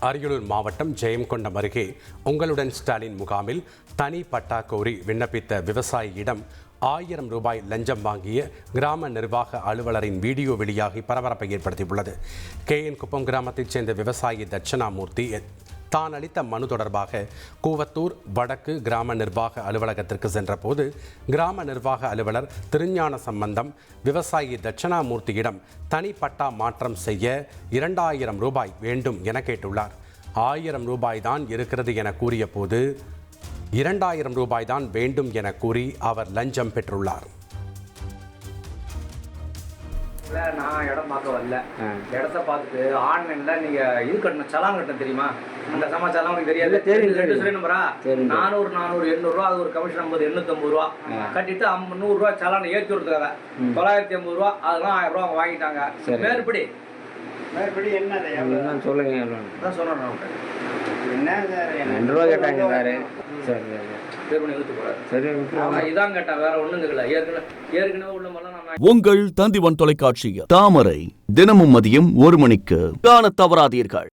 அரியலூர் மாவட்டம் ஜெயங்கொண்டம் அருகே உங்களுடன் ஸ்டாலின் முகாமில் தனி பட்டா கோரி விண்ணப்பித்த விவசாயியிடம் ஆயிரம் ரூபாய் லஞ்சம் வாங்கிய கிராம நிர்வாக அலுவலரின் வீடியோ வெளியாகி பரபரப்பை ஏற்படுத்தியுள்ளது. கேஎன் குப்பம் கிராமத்தைச் சேர்ந்த விவசாயி தட்சணாமூர்த்தி தான் அளித்த மனு தொடர்பாக கூவத்தூர் வடக்கு கிராம நிர்வாக அலுவலகத்திற்கு சென்றபோது கிராம நிர்வாக அலுவலர் திருஞான சம்பந்தம் விவசாயி தட்சணாமூர்த்தியிடம் தனிப்பட்டா மாற்றம் செய்ய இரண்டாயிரம் ரூபாய் வேண்டும் என கேட்டுள்ளார். ஆயிரம் ரூபாய் தான் இருக்கிறது என கூறிய போது இரண்டாயிரம் ரூபாய் தான் வேண்டும் என கூறி அவர் லஞ்சம் பெற்றுள்ளார். இல்ல, நான் இடம் பார்க்க வரல. இடத்த பார்த்துட்டு ஆன்லைன்ல நீங்க இது கட்டணும் சலாம் கட்டணும் தெரியுமா? அந்த சமாச்சாரம் உனக்கு தெரியாது. தெரியும், நம்பரா. நானூறு நானூறு எண்ணூறு ரூபா அது ஒரு கமிஷன் ஐம்பது எண்ணூத்தி ஐம்பது ரூபா கட்டிட்டு ஐம்பது நூறு ரூபா சலான ஏற்றி கொடுத்துருக்காங்க தொள்ளாயிரத்தி ஐம்பது ரூபா அதெல்லாம் ஆயிரம் ரூபா வாங்கிட்டாங்க. மேற்படி. மறுபடி என்ன சொல்லுங்க நான் உன்கிட்ட. என்ன சார் ரெண்டு ரூபா கேட்டாங்க சார் இதான் கேட்டான் வேற ஒண்ணும் கேட்கல. ஏற்கனவே ஏற்கனவே உள்ள மாதிரிலாம் உங்கள் தந்திவன் தொலைக்காட்சியில் தாமரை தினமும் மதியம் ஒரு மணிக்கு. காணத் தவறாதீர்கள்.